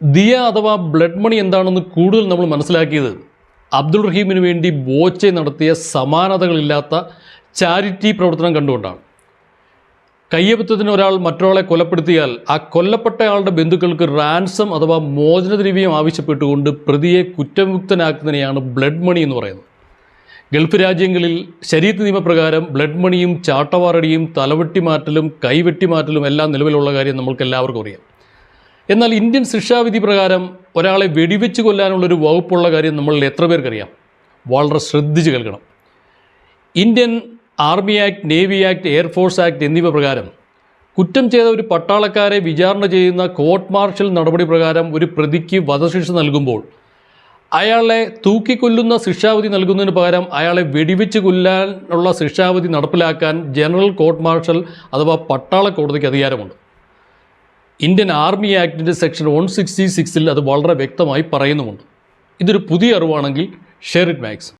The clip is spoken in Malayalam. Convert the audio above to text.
ദിയ അഥവാ ബ്ലഡ് മണി എന്താണെന്ന് കൂടുതൽ നമ്മൾ മനസ്സിലാക്കിയത് അബ്ദുൾ റഹീമിന് വേണ്ടി ബോച്ചെ നടത്തിയ സമാനതകളില്ലാത്ത ചാരിറ്റി പ്രവർത്തനം കണ്ടുകൊണ്ടാണ്. കയ്യപത്വത്തിന് ഒരാൾ മറ്റൊരാളെ കൊലപ്പെടുത്തിയാൽ ആ കൊല്ലപ്പെട്ടയാളുടെ ബന്ധുക്കൾക്ക് റാൻസം അഥവാ മോചനദ്രവ്യം ആവശ്യപ്പെട്ടുകൊണ്ട് പ്രതിയെ കുറ്റമുക്തനാക്കുന്നതിനെയാണ് ബ്ലഡ് മണി എന്ന് പറയുന്നത്. ഗൾഫ് രാജ്യങ്ങളിൽ ശരീരത്ത് നിയമപ്രകാരം ബ്ലഡ് മണിയും ചാട്ടവാറടിയും തലവെട്ടിമാറ്റലും കൈവെട്ടിമാറ്റലും കൈവെട്ടി മാറ്റലും എല്ലാം നിലവിലുള്ള കാര്യം നമ്മൾക്ക് എല്ലാവർക്കും അറിയാം. എന്നാൽ ഇന്ത്യൻ ശിക്ഷാവിധി പ്രകാരം ഒരാളെ വെടിവെച്ച് കൊല്ലാനുള്ളൊരു വകുപ്പുള്ള കാര്യം നമ്മളിൽ എത്ര പേർക്കറിയാം? വളരെ ശ്രദ്ധിച്ച് കേൾക്കണം. Indian army act navy act air force act എന്നിവ പ്രകാരം കുറ്റം ചെയ്ത ഒരു പട്ടാളക്കാരെ വിചാരണ ചെയ്യുന്ന കോർട്ട് മാർഷൽ നടപടി പ്രകാരം ഒരു പ്രതിക്ക് വധശിക്ഷ നൽകുമ്പോൾ അയാളെ തൂക്കിക്കൊല്ലുന്ന ശിക്ഷാവധി നൽകുന്നതിന് പകരം അയാളെ വെടിവെച്ച് കൊല്ലാനുള്ള ശിക്ഷാവധി നടപ്പിലാക്കാൻ ജനറൽ കോർട്ട് മാർഷൽ അഥവാ പട്ടാള കോടതിക്ക് അധികാരമുണ്ട്. ഇന്ത്യൻ ആർമി ആക്ടിന്റെ സെക്ഷൻ വൺ സിക്സ്റ്റി സിക്സിൽ അത് വളരെ വ്യക്തമായി പറയുന്നുമുണ്ട്. ഇതൊരു പുതിയ അറിവാണെങ്കിൽ ഷെയർ ഇറ്റ് മാക്സ്